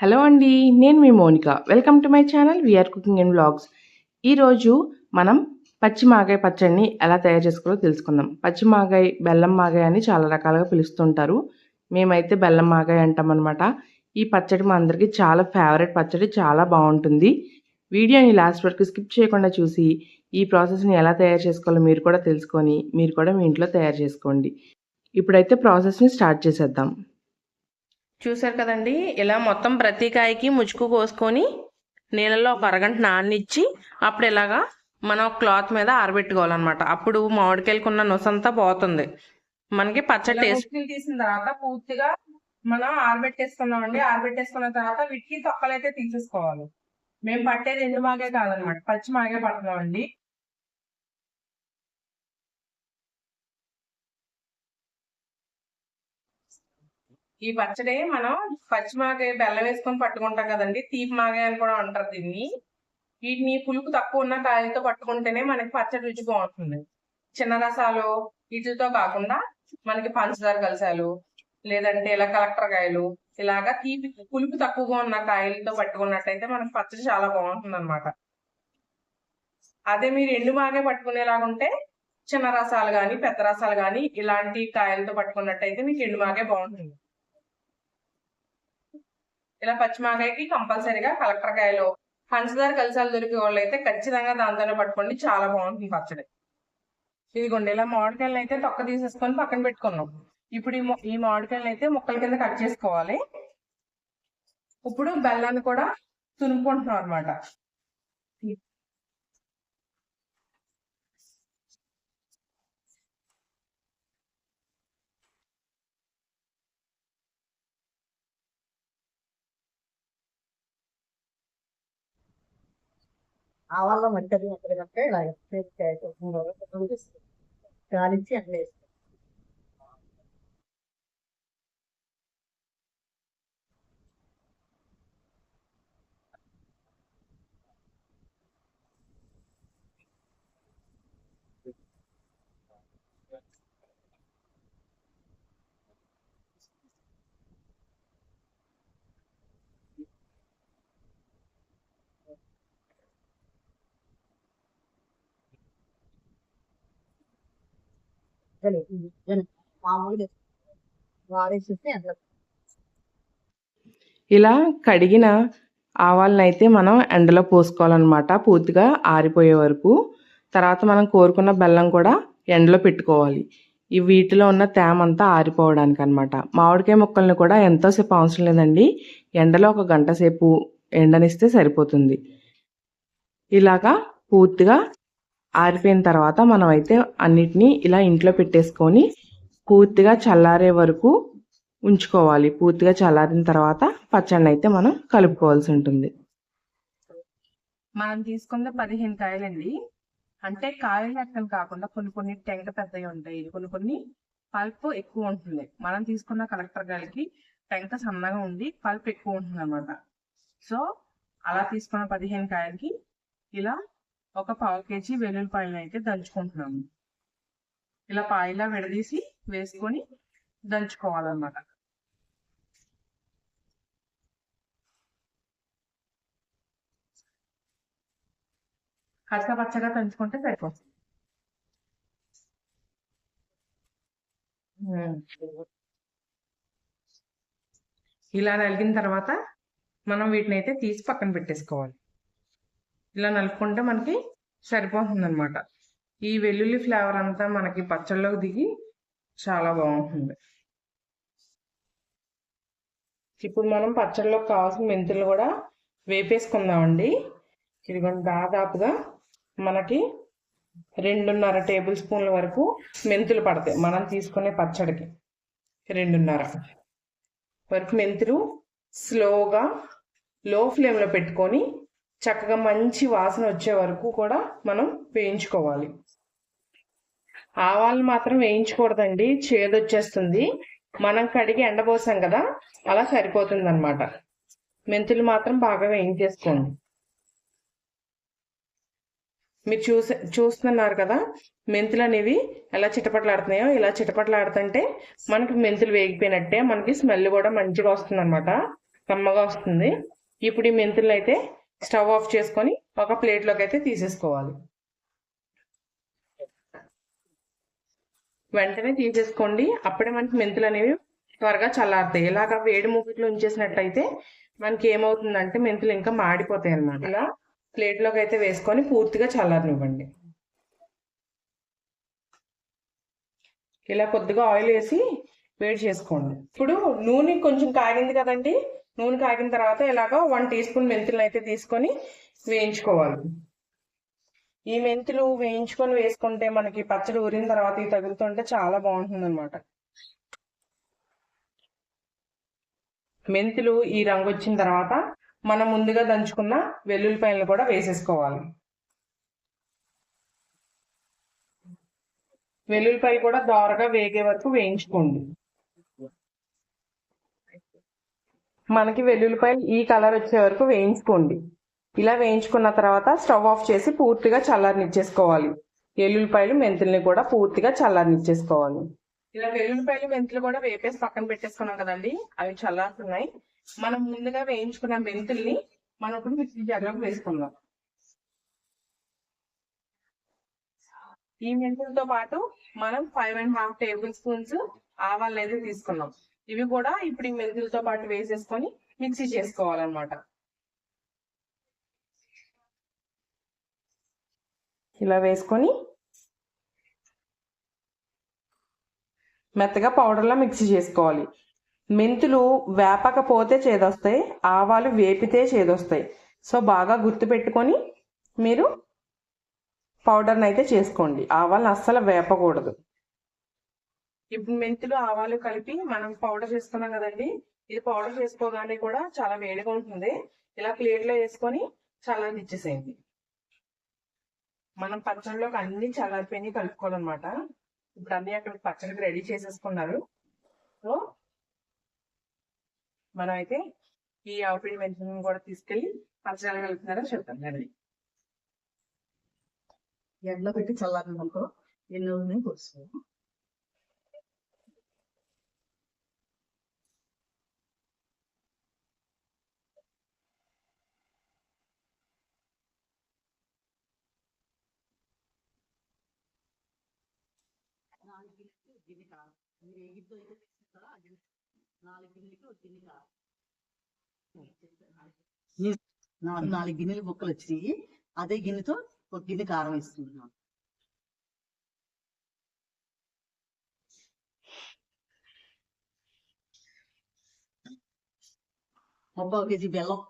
Hello అండి నేను మీ Monika. Welcome to my channel VR cooking and blogs ఈరోజు మనం పచ్చి మాగాయ పచ్చడిని ఎలా తయారు చేసుకోవాలో తెలుసుకుందాం. పచ్చి మాగాయ బెల్లం మాగాయ అని చాలా రకాలుగా పిలుస్తుంటారు. మేమైతే బెల్లం మాగాయ అంటాం అనమాట ఈ పచ్చడి మా అందరికీ చాలా ఫేవరెట్ పచ్చడి చాలా బాగుంటుంది. వీడియోని లాస్ట్ వరకు స్కిప్ చేయకుండా చూసి ఈ ప్రాసెస్ని ఎలా తయారు చేసుకోవాలో మీరు కూడా తెలుసుకొని మీరు కూడా మీ ఇంట్లో తయారు చేసుకోండి. ఇప్పుడైతే ప్రాసెస్ని స్టార్ట్ చేసేద్దాం. చూసారు కదండి? ఇలా మొత్తం ప్రతి కాయకి ముచుకు కోసుకొని నీళ్ళలో ఒక అరగంట నాననిచ్చి అప్పుడు ఇలాగా మనం క్లాత్ మీద ఆరబెట్టుకోవాలన్నమాట. అప్పుడు మామిడికాయలకున్న నొసంతా పోతుంది. మనకి పచ్చడి టేస్ట్ తీసిన తర్వాత పూర్తిగా మనం ఆరబెట్టేసుకున్నామండి. ఆరబెట్టేసుకున్న తర్వాత వీటికి తొక్కలు అయితే తీసేసుకోవాలి. మేము పట్టేది ఎండు మాగే కాదనమాట పచ్చి మాగే పడుతున్నామండి ఈ పచ్చడి మనం పచ్చి మాగే బెల్లం వేసుకొని పట్టుకుంటాం కదండి. తీపి మాగాయ అని కూడా అంటారు దీన్ని. వీటిని పులుపు తక్కువ ఉన్న కాయలతో పట్టుకుంటేనే మనకి పచ్చడి రుచి బాగుంటుంది. చిన్న రసాలు వీటితో కాకుండా మనకి పంచదార కలిసాలు లేదంటే ఇలా కలెక్టర్ కాయలు ఇలాగా తీపి పులుపు తక్కువగా ఉన్న కాయలతో పట్టుకున్నట్టయితే మనకి పచ్చడి చాలా బాగుంటుంది అనమాట అదే మీరు ఎండు మాగే పట్టుకునేలాగుంటే చిన్న రసాలు కానీ పెద్ద రసాలు కానీ ఇలాంటి కాయలతో పట్టుకున్నట్టయితే మీకు ఎండు మాగే బాగుంటుంది. ఇలా పచ్చిమాకాయకి కంపల్సరీగా కలెక్టర్ కాయలు పంచదార కలిసాలు దొరికే వాళ్ళు అయితే ఖచ్చితంగా దాంతోనే పట్టుకోండి. చాలా బాగుంటుంది పచ్చడి. ఇదిగోండి ఇలా మామిడికాయలు అయితే తొక్క తీసేసుకొని పక్కన పెట్టుకున్నాం. ఇప్పుడు ఈ మామిడికాయలు అయితే ముక్కల కింద కట్ చేసుకోవాలి. ఇప్పుడు బెల్లాన్ని కూడా తురుముకుంటున్నాం అనమాట ఆవాల్లో మంచిది ఎక్కడికంటే ఇలా గాలించి అట్లా వేస్తాం మామూలుగా ఇలా కడిగిన ఆవాలనైతే అయితే మనం ఎండలో పోసుకోవాలన్నమాట. పూర్తిగా ఆరిపోయే వరకు. తర్వాత మనం కోరుకున్న బెల్లం కూడా ఎండలో పెట్టుకోవాలి. ఈ వీటిలో ఉన్న తేమ అంతా ఆరిపోవడానికి అనమాట మామిడికాయ ముక్కల్ని కూడా ఎంతోసేపు అవసరం లేదండి. ఎండలో ఒక గంట సేపు ఎండనిస్తే సరిపోతుంది. ఇలాగా పూర్తిగా ఆరిపోయిన తర్వాత మనం అయితే అన్నిటినీ ఇలా ఇంట్లో పెట్టేసుకొని పూర్తిగా చల్లారే వరకు ఉంచుకోవాలి. పూర్తిగా చల్లారిన తర్వాత పచ్చడిని అయితే మనం కలుపుకోవాల్సి ఉంటుంది. మనం తీసుకున్న పదిహేను కాయలండి. అంటే కాయలు లెక్కలు కాకుండా కొన్ని కొన్ని టెంక పెద్దవి ఉంటాయి. కొన్ని కొన్ని పల్ప్ ఎక్కువ ఉంటుంది. మనం తీసుకున్న కలెక్టర్ గాలికి టెంక సన్నగా ఉండి పల్ప్ ఎక్కువ ఉంటుంది అనమాట సో అలా తీసుకున్న పదిహేను కాయలకి ఇలా ఒక పావు కేజీ వెల్లుల్లిపాయలు అయితే దంచుకుంటున్నాము. ఇలా పాయలా విడదీసి వేసుకొని దంచుకోవాలన్నమాట. కచ్చా పచ్చగా దంచుకుంటే సరిపోతుంది. ఇలా నలిగిన తర్వాత మనం వీటిని అయితే తీసి పక్కన పెట్టేసుకోవాలి. ఇలా నలుపుకుంటే మనకి సరిపోతుంది అనమాట ఈ వెల్లుల్లి ఫ్లేవర్ అంతా మనకి పచ్చళ్ళలోకి దిగి చాలా బాగుంటుంది. ఇప్పుడు మనం పచ్చళ్ళలోకి కావాల్సిన మెంతులు కూడా వేపేసుకుందామండి. ఇదిగోండి దాదాపుగా మనకి రెండున్నర టేబుల్ స్పూన్ల వరకు మెంతులు పడతాయి. మనం తీసుకునే పచ్చడికి రెండున్నర వరకు మెంతులు స్లోగా లో ఫ్లేమ్లో పెట్టుకొని చక్కగా మంచి వాసన వచ్చే వరకు కూడా మనం వేయించుకోవాలి. ఆవాలు మాత్రం వేయించకూడదండి చేదొచ్చేస్తుంది. మనం కడిగి ఎండబోసాం కదా అలా సరిపోతుంది అనమాట మెంతులు మాత్రం బాగా వేయించేసుకోండి. మీరు చూసే చూస్తున్నారు కదా మెంతులు అనేవి ఎలా చిటపట్లాడుతున్నాయో ఇలా చిటపట్లాడుతుంటే మనకి మెంతులు వేగిపోయినట్టే మనకి స్మెల్ కూడా మంచిగా వస్తుంది అనమాట కమ్మగా వస్తుంది. ఇప్పుడు ఈ మెంతులు అయితే స్టవ్ ఆఫ్ చేసుకొని ఒక ప్లేట్లోకి అయితే తీసేసుకోవాలి. వెంటనే తీసేసుకోండి. అప్పుడే మనకి మెంతులు అనేవి త్వరగా చల్లారుతాయి. ఇలాగ వేడి మూపిట్లో ఉంచేసినట్టయితే మనకి ఏమవుతుందంటే మెంతులు ఇంకా మాడిపోతాయి అన్నమాట. ఇలా ప్లేట్లోకి అయితే వేసుకొని పూర్తిగా చల్లారనివ్వండి. ఇలా కొద్దిగా ఆయిల్ వేసి వేడి చేసుకోండి. ఇప్పుడు నూనె కొంచెం కాగింది కదండి. నూనె కాగిన తర్వాత ఇలాగ వన్ టీ స్పూన్ మెంతులను అయితే తీసుకొని వేయించుకోవాలి. ఈ మెంతులు వేయించుకొని వేసుకుంటే మనకి పచ్చడి ఊరిన తర్వాత ఇది తగులుతుంటే చాలా బాగుంటుంది అనమాట మెంతులు ఈ రంగు వచ్చిన తర్వాత మనం ముందుగా దంచుకున్న వెల్లుల్లిపాయలను కూడా వేసేసుకోవాలి. వెల్లుల్లిపాయలు కూడా దోరగా వేగే వరకు వేయించుకోండి. మనకి వెల్లుల్లిపాయలు ఈ కలర్ వచ్చే వరకు వేయించుకోండి. ఇలా వేయించుకున్న తర్వాత స్టవ్ ఆఫ్ చేసి పూర్తిగా చల్లారనిచ్చేసుకోవాలి. వెల్లుల్లిపాయలు మెంతుల్ని కూడా పూర్తిగా చల్లారనిచ్చేసుకోవాలి. ఇలా వెల్లుల్లిపాయలు మెంతులు కూడా వేపేసి పక్కన పెట్టేసుకున్నాం కదండి. అవి చల్లారుతున్నాయి. మనం ముందుగా వేయించుకున్న మెంతుల్ని మనం ఇప్పుడు మిక్సీ జార్లోకి వేసుకుందాం. ఈ మెంతులతో పాటు మనం five and half table spoons ఆవాలు అయితే తీసుకున్నాం. ఇవి కూడా ఇప్పుడు ఈ మెంతులతో పాటు వేసేసుకొని మిక్సీ చేసుకోవాలన్నమాట. ఇలా వేసుకొని మెత్తగా పౌడర్లా మిక్సీ చేసుకోవాలి. మెంతులు వేపకపోతే చేదొస్తాయి ఆవాలు వేపితే చేదొస్తాయి. సో బాగా గుర్తుపెట్టుకొని మీరు పౌడర్ని అయితే చేసుకోండి. ఆవాలను అస్సలు వేపకూడదు. ఇప్పుడు మెంతులు ఆవాలు కలిపి మనం పౌడర్ చేసుకున్నాం కదండి. ఇది పౌడర్ చేసుకోగానే కూడా చాలా వేడిగా ఉంటుంది. ఇలా ప్లేట్లో వేసుకొని చల్లని ఇచ్చేసేయండి. మనం పచ్చడిలోకి అన్ని చల్లారిపోయి కలుపుకోవాలన్నమాట. ఇప్పుడు అన్ని అక్కడ పచ్చడికి రెడీ చేసేసుకున్నారు. సో మనం అయితే ఈ ఆవుపిండి మెంతులను కూడా తీసుకెళ్ళి పచ్చడి కలుపుతున్నారని చెప్తాం అండి ఎండలో పెట్టి చల్లారిననుకో ఎన్ని రోజులు పోసుకో నాలుగు నాలుగు గిన్నెలు బుక్కలు వచ్చినాయి అదే గిన్నెతో ఒక గిన్నె కారం వేసుకుంటున్నాం. ముప్పై కేజీ బెల్లం.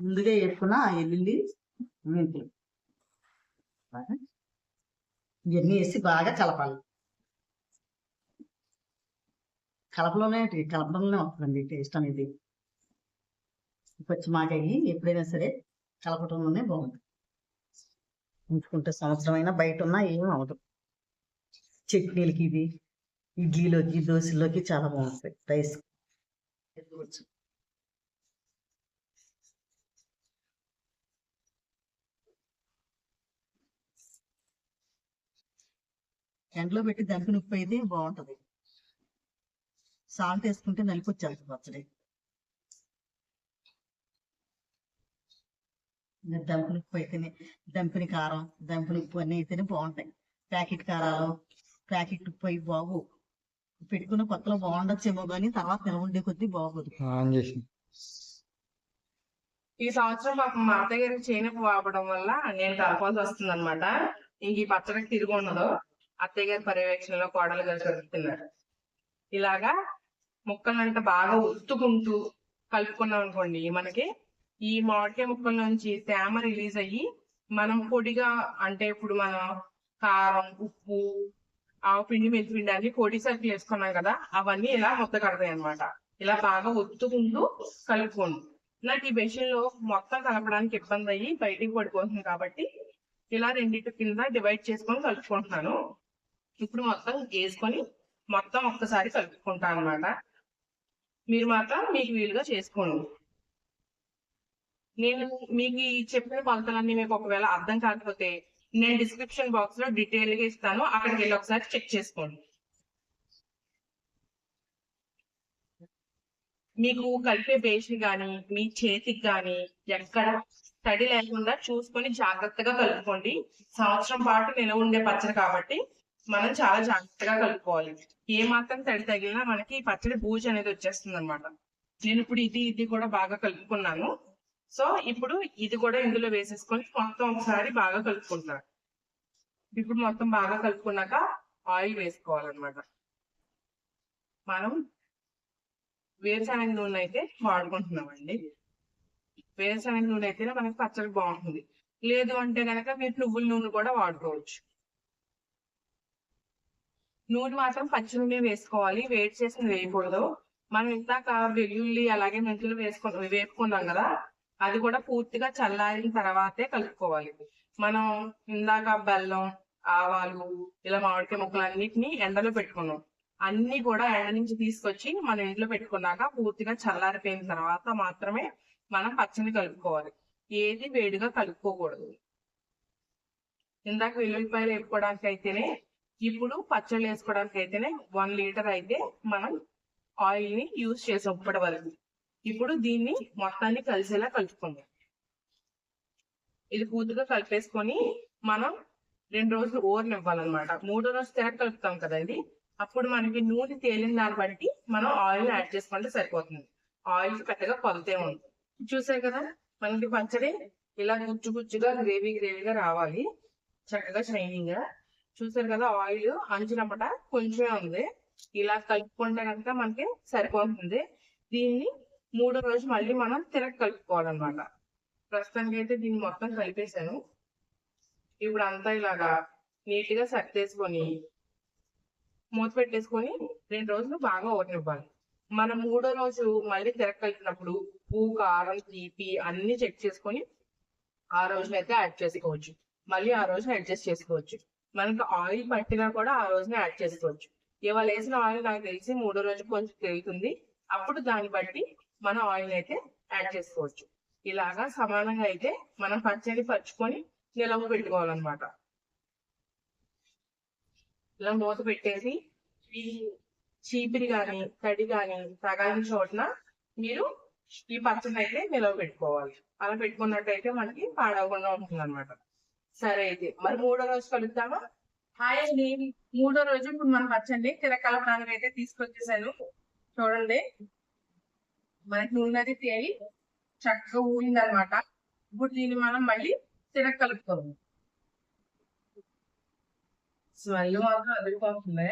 ముందుగా వేసుకున్న ఎల్లుల్లి మెంతులు ఇవన్నీ వేసి బాగా కలపాలి. కలపలోనే కలపడంలోనే వస్తుందండి టేస్ట్ అనేది. పచ్చిమాకాయి ఎప్పుడైనా సరే కలపటంలోనే బాగుంటుంది. ఉంచుకుంటే సంవత్సరం అయినా బయట ఉన్నా ఏం అవదు చట్నీలకి ఇది ఇడ్లీలోకి దోశల్లోకి చాలా బాగుంటాయి. రైస్. ఎండలో పెట్టి దంపిన ఉప్పు అయితే బాగుంటది. సాల్ట్ వేసుకుంటే నలిపొచ్చేస్తుంది పచ్చడి. ఇంకా దంపిన ఉప్పు అయితేనే దంపిన కారం దంపిన ఉప్పు అన్నీ అయితేనే బాగుంటాయి. ప్యాకెట్ కారాలు ప్యాకెట్ ఉప్పు అవి బాగు. పెట్టుకున్న కొత్తలో బాగుండొచ్చేమో కానీ తర్వాత నిల్వ ఉండే కొద్దీ బాగోదు. ఈ సంవత్సరం మాకు మా అత్తయ్య గారికి చేనపు వాపడం వల్ల నేను కలపాల్సి వస్తుంది అనమాట ఇంక ఈ పచ్చడికి తిరిగి ఉండదు. అత్తయ్య గారి పర్యవేక్షణలో కోడలు గారు చదువుతున్నారు ఇలాగా ముక్కలంట బాగా ఉత్తుకుంటూ కలుపుకున్నాం అనుకోండి మనకి ఈ మామిడికాయ ముక్కల నుంచి తేమ రిలీజ్ అయ్యి మనం పొడిగా అంటే ఇప్పుడు మనం కారం ఉప్పు ఆవు పిండి మెంతిపిండి అన్ని పొడి సరుకులు వేసుకున్నాం కదా అవన్నీ ఇలా ముద్ద కడతాయి అనమాట ఇలా బాగా ఒత్తుకుంటూ కలుపుకోండి. నాకు ఈ బెషన్లో మొత్తం కలపడానికి ఇబ్బంది అయ్యి బయటికి పడిపోతుంది కాబట్టి ఇలా రెండింటి కింద డివైడ్ చేసుకొని కలుపుకుంటున్నాను. ఇప్పుడు మొత్తం వేసుకొని మొత్తం ఒక్కసారి కలుపుకుంటాను అనమాట మీరు మాత్రం మీకు వీలుగా చేసుకోండి. నేను మీకు చెప్పిన కొలతలన్నీ మీకు ఒకవేళ అర్థం కాకపోతే నేను డిస్క్రిప్షన్ బాక్స్లో డీటెయిల్గా ఇస్తాను. అక్కడికి వెళ్ళి ఒకసారి చెక్ చేసుకోండి. మీకు కలిపే బేషన్ కానీ మీ చేతికి కానీ ఎక్కడ తడి లేకుండా చూసుకొని జాగ్రత్తగా కలుపుకోండి. సంవత్సరం పాటు నిలవ ఉండే పచ్చడి కాబట్టి మనం చాలా జాగ్రత్తగా కలుపుకోవాలి. ఏ మాత్రం తడి తగిలినా మనకి పచ్చడి బూజు అనేది వచ్చేస్తుంది అనమాట నేను ఇప్పుడు ఇది ఇది కూడా బాగా కలుపుకున్నాను. సో ఇప్పుడు ఇది కూడా ఇందులో వేసేసుకొని మొత్తం ఒకసారి బాగా కలుపుకుంటాను ఇప్పుడు మొత్తం బాగా కలుపుకున్నాక ఆయిల్ వేసుకోవాలన్నమాట. మనం వేరుశనగ నూనె అయితే వాడుకుంటున్నామండి. వేరుశనగ నూనె అయితేనే మనకి పచ్చడి బాగుంటుంది. లేదు అంటే కనుక మీరు నువ్వుల నూనె కూడా వాడుకోవచ్చు. నూనె మాత్రం పచ్చి నూనె వేసుకోవాలి. వేడి చేసిన వేయకూడదు. మనం ఇందాక వెల్లుల్లి అలాగే మెంతులు వేసుకుని వేపుకున్నాం కదా అది కూడా పూర్తిగా చల్లారిన తర్వాతే కలుపుకోవాలి. మనం ఇందాక బెల్లం ఆవాలు ఇలా మామిడికాయ ముక్కలు అన్నిటిని ఎండలో పెట్టుకున్నాం. అన్ని కూడా ఎండ నుంచి తీసుకొచ్చి మన ఇంట్లో పెట్టుకున్నాక పూర్తిగా చల్లారిపోయిన తర్వాత మాత్రమే మనం పచ్చని కలుపుకోవాలి. ఏది వేడిగా కలుపుకోకూడదు. ఇందాక వెల్లుల్లిపాయలు వేపుకోవడానికి అయితేనే ఇప్పుడు పచ్చళ్ళు వేసుకోవడానికి అయితేనే వన్ లీటర్ అయితే మనం ఆయిల్ని యూజ్ చేసాం ఇప్పటి వరకు. ఇప్పుడు దీన్ని మొత్తాన్ని కలిసేలా కలుపుకుందాం. ఇది పూర్తిగా కలిపేసుకొని మనం రెండు రోజులు ఓరనివ్వాలన్నమాట మూడో రోజు తెర కలుపుతాం కదండి అప్పుడు మనకి నూనె తేలిన దాన్ని బట్టి మనం ఆయిల్ యాడ్ చేసుకుంటే సరిపోతుంది. ఆయిల్ పెద్దగా కొలతే ఉంది చూసారు కదా? మనకి పచ్చడి ఇలా గుజ్జు గుజ్జుగా గ్రేవీ గ్రేవీగా రావాలి. చక్కగా షైనింగ్గా. చూసారు కదా ఆయిల్ అంచునమ్మట కొంచెమే ఉంది. ఇలా కలుపుకుంటే కనుక మనకి సరిపోతుంది. దీన్ని మూడో రోజు మళ్ళీ మనం తిరగ కలుపుకోవాలన్నమాట. ప్రస్తుతానికి అయితే దీన్ని మొత్తం కలిపేశాను. ఇప్పుడు అంతా ఇలాగా నీట్గా సర్దేసుకొని మూత పెట్టేసుకొని రెండు రోజులు బాగా ఓటనివ్వాలి మనం మూడో రోజు మళ్ళీ తిరగ కలిపినప్పుడు ఉప్పు కారం తీపి అన్ని చెక్ చేసుకొని ఆ రోజునైతే యాడ్ చేసుకోవచ్చు. మళ్ళీ ఆ రోజున అడ్జస్ట్ చేసుకోవచ్చు. మనకి ఆయిల్ పట్టినా కూడా ఆ రోజున యాడ్ చేసుకోవచ్చు. ఇవాళ వేసిన ఆయిల్ నాకు తెలిసి మూడో రోజు కొంచెం తెలుగుతుంది అప్పుడు దాన్ని బట్టి మనం ఆయిల్ అయితే యాడ్ చేసుకోవచ్చు. ఇలాగా సమానంగా అయితే మనం పచ్చడి పరుచుకొని నిలవ పెట్టుకోవాలన్నమాట. ఇలా మూత పెట్టేసి ఈ చీపిరి గాని తడి కానీ తగాని చోటున మీరు ఈ పచ్చడి అయితే నిలవ పెట్టుకోవాలి. అలా పెట్టుకున్నట్టయితే మనకి పాడవకుండా ఉంటుంది అనమాట సరే అయితే మరి మూడో రోజు కలుద్దామా? హాయ్ అండి. మూడో రోజు ఇప్పుడు మనం పచ్చండి. తిరకలపానికి అయితే తీసుకొచ్చేసాను. చూడండి. మనకి నూనె అది తేలి చక్కగా ఊరిందనమాట. ఇప్పుడు దీన్ని మనం మళ్ళీ తిరగ కలుపుకోవాలి స్మెల్ మాత్రం అదిరిపోతుంది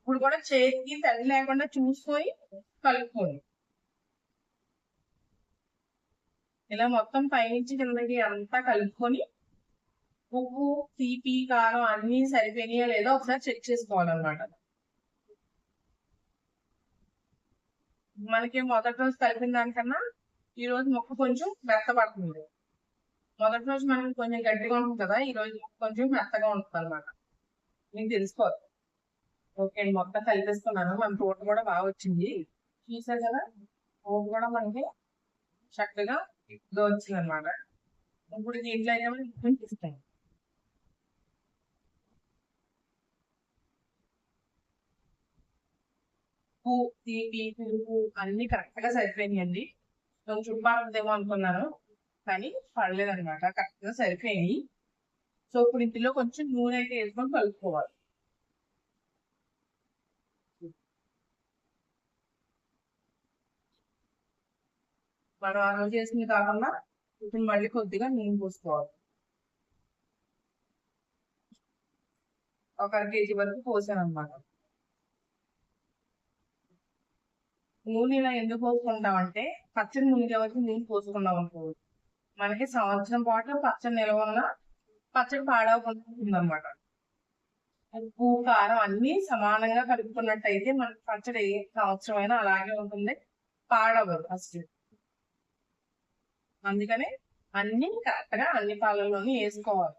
ఇప్పుడు కూడా చేతికి తల్లి లేకుండా చూసుకొని కలుపుకోండి. ఇలా మొత్తం పైనుంచి కిందకి అంతా కలుపుకొని ఉప్పు తీపి కారం అన్ని సరిపోయినాయో లేదో ఒకసారి చెక్ చేసుకోవాలన్నమాట. మనకి మొదటి రోజు కలిపిన దానికన్నా ఈ రోజు మొక్క కొంచెం మెత్తపడుతుంది మొదటి రోజు మనం కొంచెం గట్టిగా ఉంటుంది కదా ఈ రోజు మొక్క కొంచెం మెత్తగా ఉంటుంది అనమాట మీకు తెలుసుకోవాలి. ఓకే అండి మొత్తం కలిపేసుకున్నాను. మన తోట కూడా బాగా వచ్చింది. చూసారు కదా? తోట కూడా మనకి చక్కగా ఇదిగా వచ్చింది అనమాట ఇప్పుడు దీంట్లో అయితే మనం ఉప్పు తీపి పులుపు అన్ని కరెక్ట్గా సరిపోయినాయండి. కొంచెం పడుతుందేమో అనుకున్నాను కానీ పడలేదన్నమాట కరెక్ట్గా సరిపోయినాయి. సో ఇప్పుడు ఇంటిలో కొంచెం నూనె అయితే వేసుకొని కలుపుకోవాలి. మనం ఆ రోజు కాకుండా ఇప్పుడు మళ్ళీ కొద్దిగా నూనె పోసుకోవాలి. ఒక అర కేజీ వరకు పోసాను అనమాట నూనె ఇలా ఎందుకు పోసుకుంటామంటే పచ్చడి నూనె వరకు నూనె పోసుకున్నాం అనుకో. మనకి సంవత్సరం పాటు పచ్చడి నిల్వ ఉన్న పచ్చడి పాడవకుండా ఉంటుందన్నమాట. ఉప్పు కారం అన్ని సమానంగా కలుపుకున్నట్టయితే మనకి పచ్చడి ఏ అయినా అలాగే ఉంటుంది. పాడవదు ఫస్ట్. అందుకనే అన్ని కరెక్ట్గా అన్ని పాలల్లోనూ వేసుకోవాలి.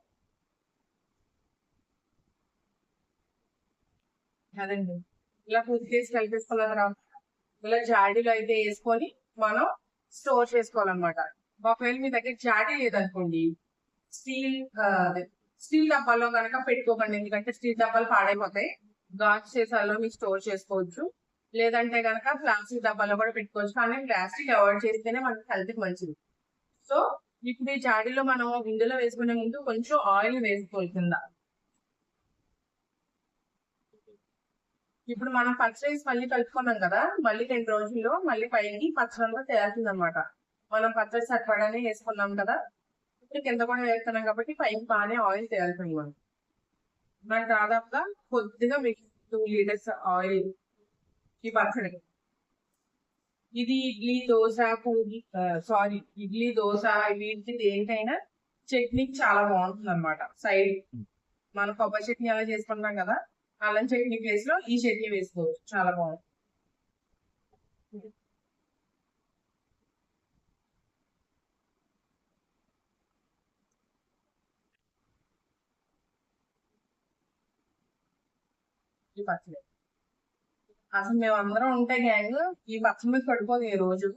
అదండి. ఇలా పూర్తి చేసి కలిపేసుకున్న తర్వాత ఇలా జాడీలో అయితే వేసుకొని మనం స్టోర్ చేసుకోవాలన్నమాట. ఒకవేళ మీ దగ్గర జాడీ లేదనుకోండి స్టీల్ స్టీల్ డబ్బాలో కనుక పెట్టుకోకండి. ఎందుకంటే స్టీల్ డబ్బాలు పాడైపోతాయి. గాజు సీసాల్లో మీరు స్టోర్ చేసుకోవచ్చు. లేదంటే కనుక ప్లాస్టిక్ డబ్బాలో కూడా పెట్టుకోవచ్చు. కానీ ప్లాస్టిక్ అవాయిడ్ చేస్తేనే మనకి హెల్త్ మంచిది. సో ఇప్పుడు ఈ జాడీలో మనం ఇందులో వేసుకునే ముందు కొంచెం ఆయిల్ వేసుకోవాల్సిందా ఇప్పుడు మనం పచ్చడి మళ్ళీ కలుపుకున్నాం కదా మళ్ళీ రెండు రోజుల్లో మళ్ళీ పైకి పచ్చడి తయారుతుంది అనమాట మనం పచ్చడి సరిపడానే వేసుకున్నాం కదా ఇప్పుడు కింద కూడా వేస్తున్నాం కాబట్టి పైకి బాగానే ఆయిల్ తేలుతుంది మనం మనకి దాదాపుగా కొద్దిగా మీకు టూ లీటర్స్ ఆయిల్ ఈ పచ్చడి. ఇది ఇడ్లీ దోశ పూరి సారీ ఇడ్లీ దోశ వీటికి దేనికైనా చట్నీ చాలా బాగుంటుంది అనమాట సైడ్ మన కొబ్బరి చట్నీ అలా చేసుకుంటాం కదా అల్లం చట్నీ ప్లేస్లో ఈ చట్నీ వేసుకోవచ్చు. చాలా బాగుంటుంది. ఈ పచ్చడి. అసలు మేము అందరం ఉంటే గ్యాంగ్ ఈ పచ్చడి మీద పడిపోదు ఈ రోజు.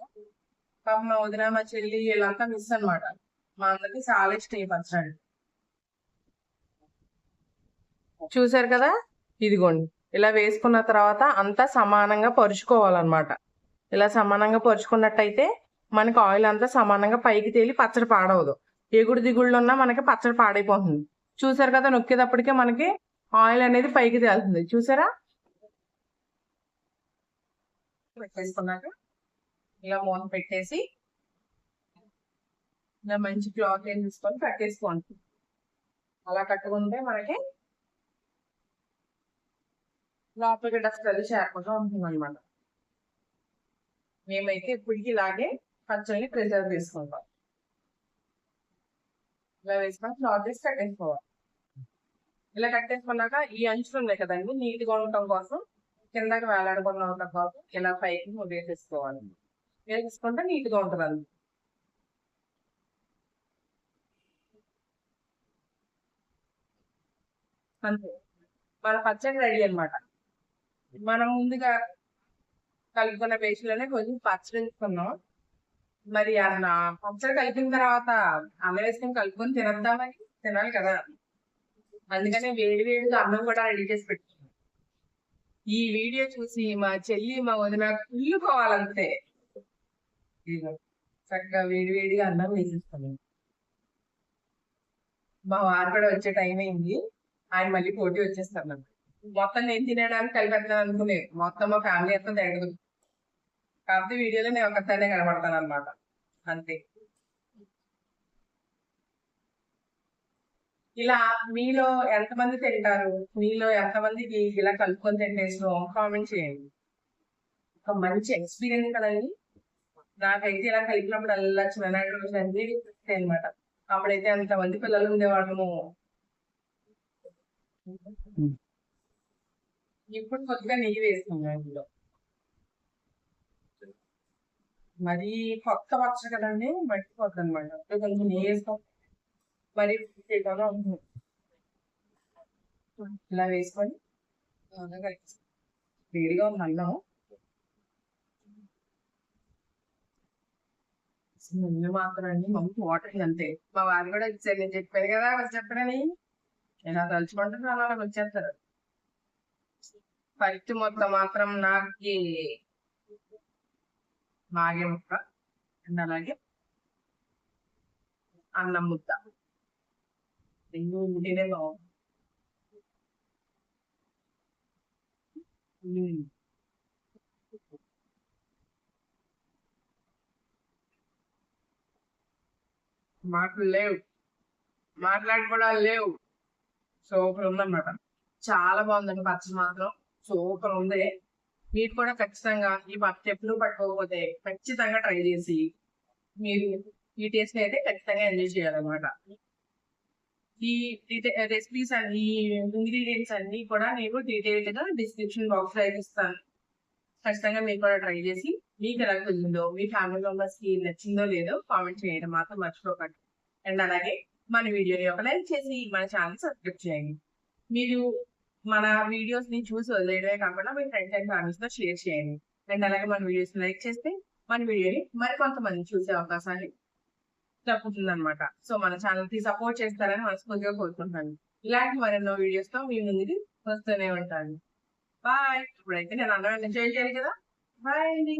పాప మా వదిన మా చెల్లి వీళ్ళంతా మిస్ అన్నమాట. మా అందరికి చాలా ఇష్టం ఈ పచ్చడి చూసారు కదా? ఇదిగోండి. ఇలా వేసుకున్న తర్వాత అంతా సమానంగా పరుచుకోవాలన్నమాట. ఇలా సమానంగా పరుచుకున్నట్టయితే మనకి ఆయిల్ అంతా సమానంగా పైకి తేలి పచ్చడి పాడవదు. ఎగుడు దిగుళ్ళు ఉన్నా మనకి పచ్చడి పాడైపోతుంది. చూసారు కదా? నొక్కేటప్పటికే మనకి ఆయిల్ అనేది పైకి తేలుతుంది. చూసారా? పెట్టేసుకున్నాక ఇలా మూత పెట్టేసి ఇలా మంచి క్లాత్ ఏం తీసుకొని కట్టేసుకోండి. అలా కట్టుకుంటే మనకి లోపలికి డస్ట్ అది చేరకుండా ఉంటుంది అనమాట మేమైతే ఇప్పటికి ఇలాగే పచ్చళ్ళని ప్రిజర్వ్ చేసుకుంటాం. ఇలా వేసుకొని క్లాత్ వేసి కట్టేసుకోవాలి. ఇలా కట్టేసుకున్నాక ఈ అంచులు ఉన్నాయి కదండి నీట్గా ఉండటం కోసం కిందకి వేలాడకుండా ఉన్న బాబు ఇలా పైకి వేసేసుకోవాలి వేసేసుకుంటే నీట్గా ఉంటుంది అంతే. మన పచ్చడి రెడీ అన్నమాట. మనం ముందుగా కలుపుకున్న పేస్ట్లోనే కొంచెం పచ్చడి వేసుకున్నాం మరి అన్న పచ్చడి కలిపిన తర్వాత అన్నం వేసుకొని కలుపుకొని తినద్దామని తినాలి కదా. అందుకనే వేడి వేడిగా అన్నం కూడా రెడీ చేసి పెట్టుకున్నాం ఈ వీడియో చూసి మా చెల్లి మా వదిన కుళ్ళుకోవాలంతే చక్కగా వేడి వేడిగా అన్నం వేసేస్తాను. మా వారు కూడా వచ్చే టైం అయింది. ఆయన మళ్ళీ పోటీ వచ్చేస్తారు నాకు. మొత్తం నేను తినడానికి కలిపెడతాను అనుకునే మొత్తం మా ఫ్యామిలీ అంతా తినదు కాకపోతే వీడియోలో నేను ఒకసారి కనబడతాను అనమాట అంతే. ఇలా మీలో ఎంతమంది తింటారు? మీలో ఎంతమందికి ఇలా కలుపుకొని తింటేసిన కామెంట్ చేయండి. ఒక మంచి ఎక్స్పీరియన్స్ కదండి. నాకైతే ఇలా కలిపినప్పుడు అలా చిన్ననాటి రోజు అన్ని అనమాట అప్పుడైతే అంతమంది పిల్లలు ఉండేవాళ్ళము. ఇప్పుడు కొద్దిగా నెయ్యి వేస్తున్నాం ఇందులో. మరి కొత్త పచ్చడి కదండి మట్టిపోద్ది అనమాట కొంచెం నెయ్యి వేసుకో మరి ఉంటుంది ఇలా వేసుకొని. వేడిగా ఉంది అన్నం. ముందు మాత్రం అండి మమ్మీ వాటర్ అంతే. మా వారు కూడా ఇచ్చారు నేను చెప్పాను కదా చెప్పానని నేను అది తలుచుకుంటే అలా వచ్చేస్తారు. పరిచి మొత్తం మాత్రం నాకు మాగే ముక్క. అండ్ అలాగే అన్నం ముద్ద. రెండు ఉంటేనే బాగుంది మాటలు లేవు మాట్లాడుకోవడాలు లేవు సూపర్ ఉందన్నమాట చాలా బాగుందండి పచ్చడి మాత్రం. సూపర్ ఉంది. మీరు కూడా ఖచ్చితంగా ఈ పచ్చడి ఎప్పుడు పట్టుకోకపోతే ఖచ్చితంగా ట్రై చేసి మీరు ఈ టేస్ట్ అయితే ఖచ్చితంగా ఎంజాయ్ చేయాలన్నమాట. ఈ రెసిపీస్ eh, అన్ని ఇంగ్రీడియంట్స్ అన్ని కూడా నేను డీటెయిల్డ్గా డిస్క్రిప్షన్ బాక్స్లో ఇస్తాను. ఖచ్చితంగా మీరు కూడా ట్రై చేసి మీకు ఎలా కుదిరిందో మీ ఫ్యామిలీ మెంబర్స్కి నచ్చిందో లేదో కామెంట్ చేయడం మాత్రం మర్చిపోకండి. అండ్ అలాగే మన వీడియోని ఒక లైక్ చేసి మన ఛానల్ సబ్స్క్రైబ్ చేయండి. మీరు మన వీడియోస్ని చూసి వదిలేయడమే కాకుండా మీ ఫ్రెండ్స్ అండ్ ఫ్యామిలీస్తో షేర్ చేయండి. అండ్ అలాగే మన వీడియోస్ లైక్ చేస్తే మన వీడియోని మరికొంతమంది చూసే అవకాశాన్ని తప్పుతుంది అనమాట సో మన ఛానల్కి సపోర్ట్ చేస్తారని మనస్ఫూర్తిగా కోరుకుంటాను. ఇలాంటి మరెన్నో వీడియోస్తో మీ ముందుకి వస్తూనే ఉంటాను. బాయ్ ఇప్పుడైతే నేను అందరం ఎంజాయ్ చేయాలి కదా. బాయ్ అండి.